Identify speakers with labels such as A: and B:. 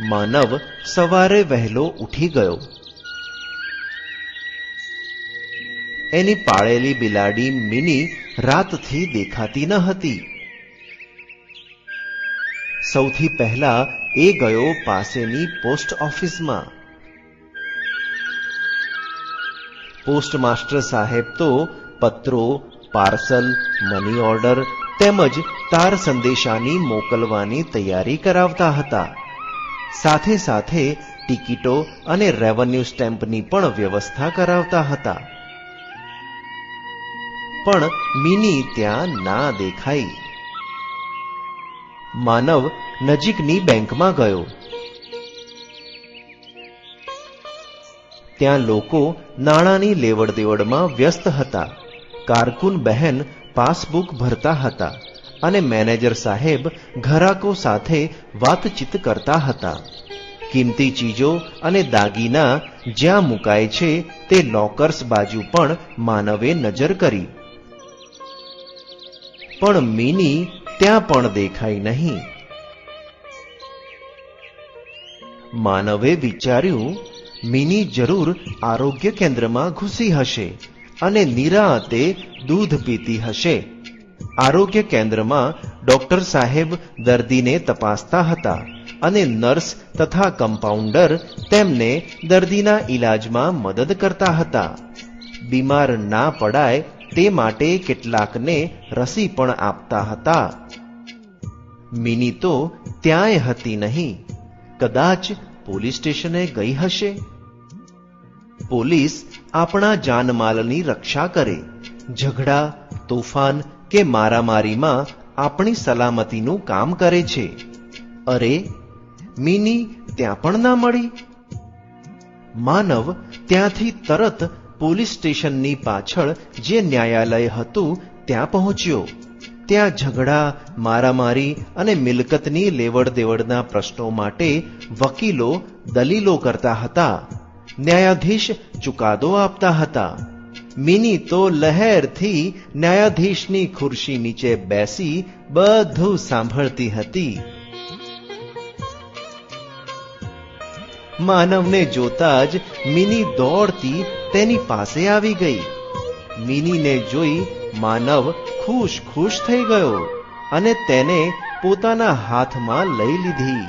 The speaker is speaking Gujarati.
A: માનવ સવારે વહેલો ઉઠી ગયો. એની પાળેલી બિલાડી મિની રાતથી દેખાતી ન હતી. સૌથી પહેલા એ ગયો પાસેની પોસ્ટ ઓફિસમાં. પોસ્ટમાસ્ટર સાહેબ તો પત્રો, પાર્સલ, મની ઓર્ડર તેમજ તાર સંદેશાની મોકલવાની તૈયારી કરાવતા હતા. સાથે સાથે ટિકિટો અને રેવન્યુ સ્ટેમ્પની પણ વ્યવસ્થા કરાવતા હતા. પણ મિની ત્યાં ના દેખાઈ. માનવ નજીકની બેંકમાં ગયો. ત્યાં લોકો નાણાંની લેવડ દેવડમાં વ્યસ્ત હતા. કારકુન બહેન પાસબુક ભરતા હતા. અને મેનેજર સાહેબ ઘરાકો સાથે વાતચીત કરતા હતા. કિંમતી ચીજો અને દાગીના જ્યાં મુકાય છે તે લોકર્સ બાજુ પણ માનવે નજર કરી. પણ મિની ત્યાં પણ દેખાઈ નહીં. માનવે વિચાર્યું, મિની જરૂર આરોગ્ય કેન્દ્રમાં ઘૂસી હશે અને નિરાતે દૂધ પીતી હશે. આરોગ્ય કેન્દ્રમાં ડોક્ટર સાહેબ દર્દીને તપાસતા હતા અને નર્સ તથા કમ્પાઉન્ડર તેમને દર્દીના ઈલાજમાં મદદ કરતા હતા. બીમાર ના પડાય તે માટે કેટલાકને રસી પણ આપતા હતા. મિની તો ત્યાંય હતી નહીં. કદાચ પોલીસ સ્ટેશને ગઈ હશે? પોલીસ આપણા જાનમાલની રક્ષા કરે. ઝઘડા, તોફાન કે મારામારીમાં આપણી સલામતીનું કામ કરે છે. અરે, મિની ત્યાં પણ ના મળી. માનવ ત્યાંથી તરત પોલીસ સ્ટેશનની પાછળ જે ન્યાયાલય હતું ત્યાં પહોંચ્યો. ત્યાં ઝઘડા, મારામારી અને મિલકતની લેવડ દેવડના પ્રશ્નો માટે વકીલો દલીલો કરતા હતા. ન્યાયાધીશ ચુકાદો આપતા હતા. મિની તો લહેરથી ન્યાયાધીશની ખુરશી નીચે બેસી બધું સાંભળતી હતી. માનવને જોતા જ મિની દોડતી તેની પાસે આવી ગઈ. મિનીને જોઈ માનવ ખુશ ખુશ થઈ ગયો અને તેને પોતાના હાથમાં લઈ લીધી.